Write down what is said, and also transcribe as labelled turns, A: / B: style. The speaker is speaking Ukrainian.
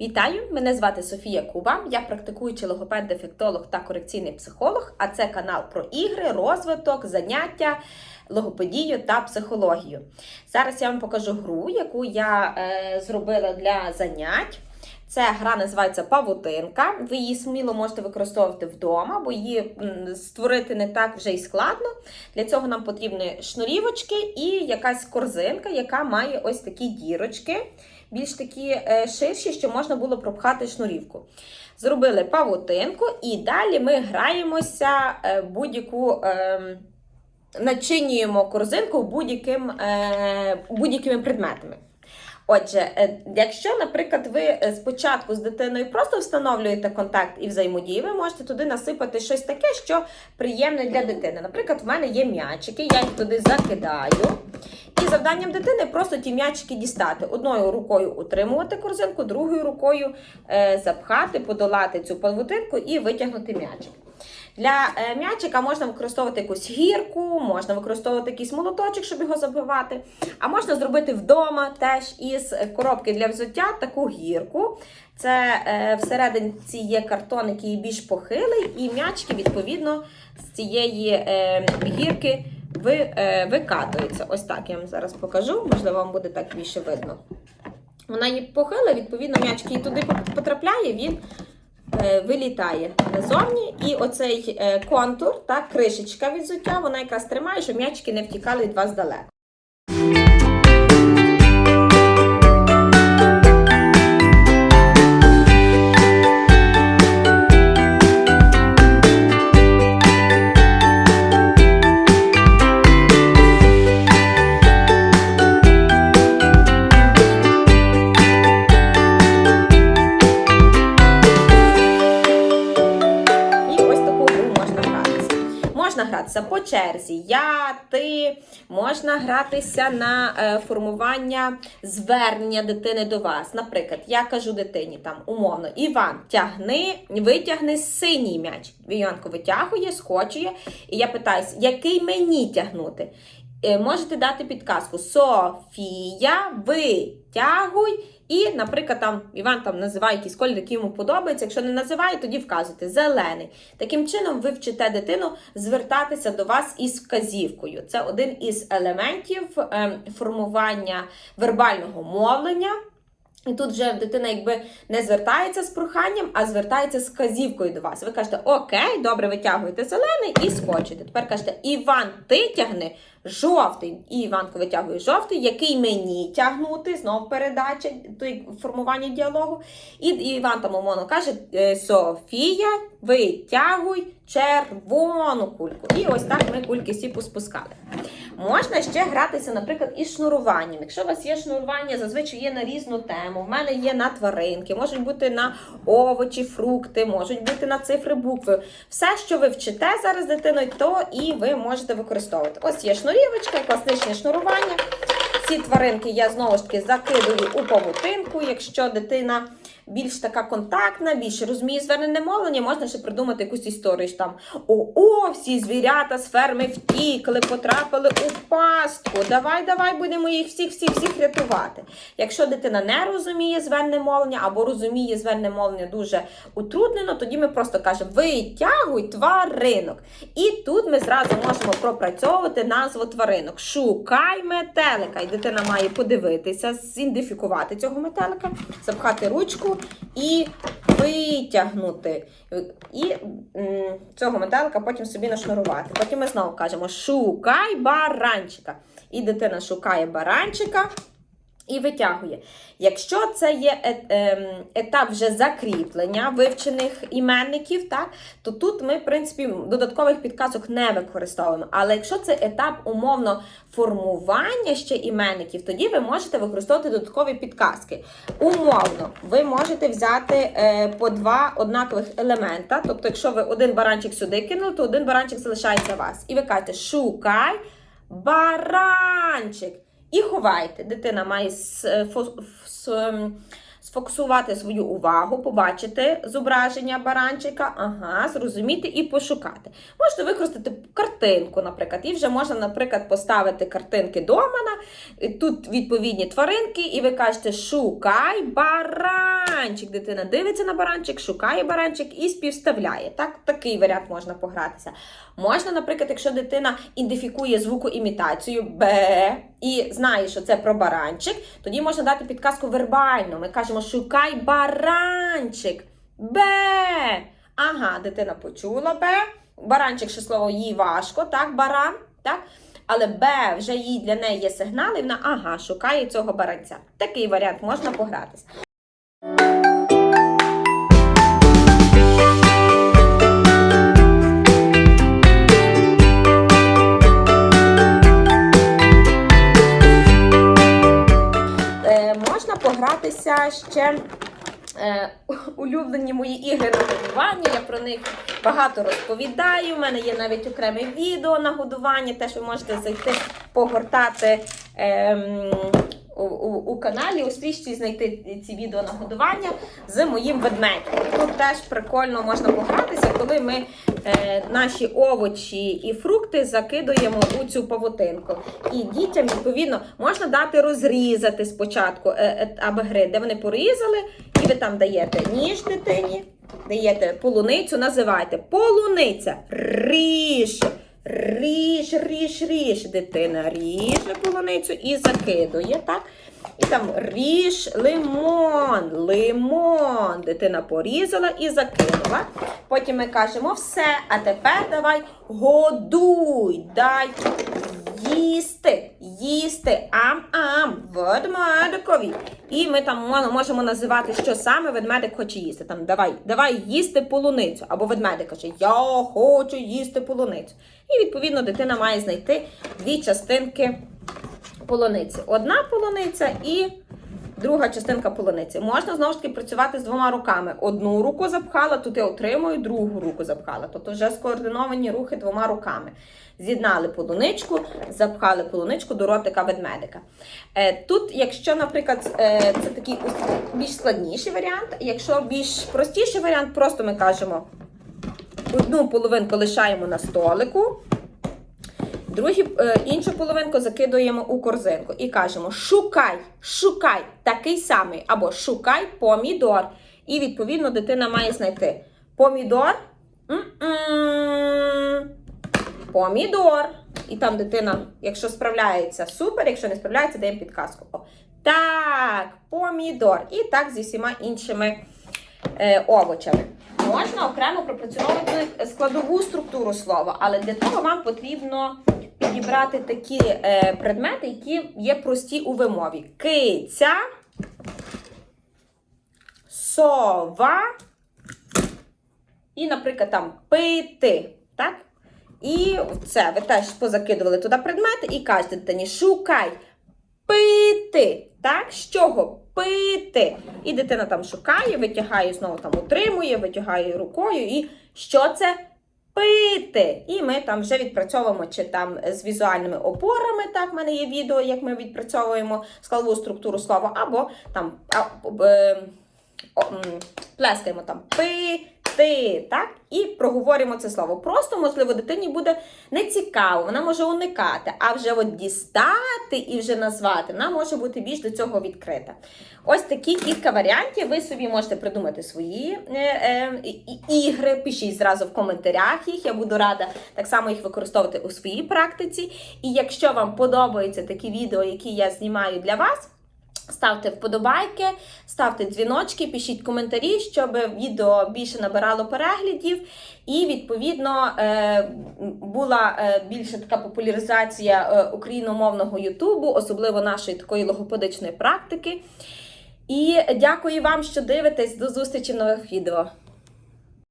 A: Вітаю! Мене звати Софія Куба. Я практикуючий логопед, дефектолог та корекційний психолог. А це канал про ігри, розвиток, заняття, логопедію та психологію. Зараз я вам покажу гру, яку я е, зробила для занять. Це гра називається Павутинка. Ви її сміло можете використовувати вдома, бо її створити не так вже й складно. Для цього нам потрібні шнурівочки і якась корзинка, яка має ось такі дірочки, більш такі е, ширші, що можна було пропхати шнурівку. Зробили павутинку, і далі ми граємося е, будь-яку. ем, Начинюємо корзинку будь-яким, е, будь-якими предметами. Отже, е, якщо, наприклад, ви е, спочатку з дитиною просто встановлюєте контакт і взаємодію, ви можете туди насипати щось таке, що приємне для дитини. Наприклад, в мене є м'ячики, я їх туди закидаю. І завданням дитини просто ті м'ячики дістати. Одною рукою утримувати корзинку, другою рукою е, запхати, подолати цю павутинку і витягнути м'ячик. Для е, м'ячика можна використовувати якусь гірку, можна використовувати якийсь молоточок, щоб його забивати. А можна зробити вдома теж із коробки для взуття таку гірку. Це е, всередині є картон, який більш похилий, і м'ячки, відповідно, з цієї е, гірки ви, викатуються. Ось так я вам зараз покажу, можливо, вам буде так більше видно. Вона є похила, відповідно, м'ячки туди потрапляє, він вилітає назовні. І оцей е, контур, так, кришечка від взуття, вона якраз тримає, щоб м'ячики не втікали від вас далеко. Гратися по черзі, я, ти, можна гратися на е, формування звернення дитини до вас. Наприклад, я кажу дитині там умовно: Іван, тягни, витягни синій м'яч. Іванко витягує, скочує, і я питаюся, який мені тягнути? Е, Можете дати підказку Софія, витягуй. І, наприклад, там Іван там називає якийсь колір, який йому подобається. Якщо не називає, тоді вказуйте зелений. Таким чином, ви вчите дитину звертатися до вас із вказівкою. Це один із елементів ем, формування вербального мовлення. І тут вже дитина якби не звертається з проханням, а звертається з вказівкою до вас. Ви кажете, окей, добре, витягуєте зелений і скочите. Тепер кажете, Іван, ти тягни жовтий. І Іванко витягує жовтий, який мені тягнути, знов передача, формування діалогу. І Іван там умовно каже: «Е, Софія, витягуй червону кульку. І ось так ми кульки всі поспускали. Можна ще гратися, наприклад, із шнуруванням. Якщо у вас є шнурування, зазвичай є на різну тему. У мене є на тваринки, можуть бути на овочі, фрукти, можуть бути на цифри, букви. Все, що ви вчите зараз дитиною, то і ви можете використовувати. Ось є шнурівочка, класичне шнурування. Ці тваринки я знову ж таки закидую у павутинку. Якщо дитина більш така контактна, більше розуміє звернене мовлення, можна ще придумати якусь історію. що Там о, о, всі звірята з ферми втікли, потрапили у пастку. Давай, давай будемо їх всіх, всіх, всіх рятувати. Якщо дитина не розуміє звернене мовлення або розуміє звернене мовлення дуже утруднено, тоді ми просто кажемо витягуй тваринок. І тут ми зразу можемо пропрацьовувати назву тваринок. Шукай метелика. Дитина має подивитися, зідентифікувати цього метелика, запхати ручку і витягнути. І цього метелика потім собі нашнурувати. Потім ми знову кажемо: шукай баранчика. І дитина шукає баранчика. І витягує. Якщо це є е- ем, етап вже закріплення вивчених іменників, так, то тут ми, в принципі, додаткових підказок не використовуємо. Але якщо це етап умовно формування ще іменників, тоді ви можете використовувати додаткові підказки. Умовно, ви можете взяти е, по два однакових елемента. Тобто, якщо ви один баранчик сюди кинули, то один баранчик залишається у вас. І ви кажете, шукай баранчик. І ховайте. Дитина має сфокусувати свою увагу, побачити зображення баранчика, ага, зрозуміти і пошукати. Можете використати картинку, наприклад, і вже можна, наприклад, поставити картинки домана, Тут відповідні тваринки, і ви кажете, шукай баранчик. Дитина дивиться на баранчик, шукає баранчик і співставляє. Так, такий варіант можна погратися. Можна, наприклад, якщо дитина ідентифікує звукоімітацію Б і знає, що це про баранчик, тоді можна дати підказку вербально. Ми кажемо, шукай баранчик. Б. Ага, дитина почула Б. Баранчик, що слово їй важко, так, баран, так? Але Б вже їй для неї є сигнал, і вона ага, шукає цього баранця. Такий варіант можна погратися. Ще е, улюблені мої ігри на годування. Я про них багато розповідаю. У мене є навіть окреме відео на годування. Теж ви можете зайти погортати. ем, у, у, каналі у стрічці знайти ці відео на годування з моїм ведмедем. Тут теж прикольно можна погратися, коли ми е, наші овочі і фрукти закидуємо у цю павутинку. І дітям, відповідно, можна дати розрізати спочатку е, е, аби гри, де вони порізали, і ви там даєте ніж дитині, даєте полуницю, називаєте полуниця, ріж. Ріж, ріж, ріж. Дитина ріже полуницю і закидує, так? І там ріж лимон, лимон. Дитина порізала і закинула. Потім ми кажемо все, а тепер давай годуй, дай їсти, їсти, ам-ам, ведмедикові. І ми там можемо називати, що саме ведмедик хоче їсти. Там давай, давай їсти полуницю. Або ведмедик каже, я хочу їсти полуницю. І відповідно дитина має знайти дві частинки полуниці. Одна полуниця і друга частинка полуниці. Можна знову ж таки працювати з двома руками. Одну руку запхала, тут я отримую, другу руку запхала. Тобто вже скоординовані рухи двома руками. З'єднали полуничку, запхали полуничку до ротика ведмедика. Е, Тут, якщо, наприклад, е, це такий більш складніший варіант, якщо більш простіший варіант, просто ми кажемо одну половинку лишаємо на столику. Другі, е, іншу половинку закидуємо у корзинку і кажемо: шукай, шукай такий самий, або шукай помідор. І відповідно дитина має знайти помідор. М-м. Помідор. І там дитина, якщо справляється, супер, якщо не справляється, даємо підказку. О, Так, помідор. І так зі всіма іншими е, овочами. Можна окремо пропрацьовувати складову структуру слова, але для того вам потрібно підібрати такі е, предмети, які є прості у вимові. Киця, сова і, наприклад, там пити. Так? І це ви теж позакидували туди предмети і кажете дитині, шукай пити. Так? З чого? Пити. І дитина там шукає, витягає, знову там утримує, витягає рукою. І що це? Пити. І ми там вже відпрацьовуємо чи там з візуальними опорами. Так, в мене є відео, як ми відпрацьовуємо складову структуру слова, або там а, е, о, м, плескаємо там пити, так? І проговорюємо це слово. Просто, можливо, дитині буде нецікаво, вона може уникати, а вже от дістати і вже назвати, вона може бути більш до цього відкрита. Ось такі кілька варіантів. Ви собі можете придумати свої е, е, ігри. Пишіть зразу в коментарях їх. Я буду рада так само їх використовувати у своїй практиці. І якщо вам подобаються такі відео, які я знімаю для вас. Ставте вподобайки, ставте дзвіночки, пишіть коментарі, щоб відео більше набирало переглядів, і відповідно е, була е, більше така популяризація е, україномовного Ютубу, особливо нашої такої логопедичної практики. І дякую вам, що дивитесь. До зустрічі в нових відео.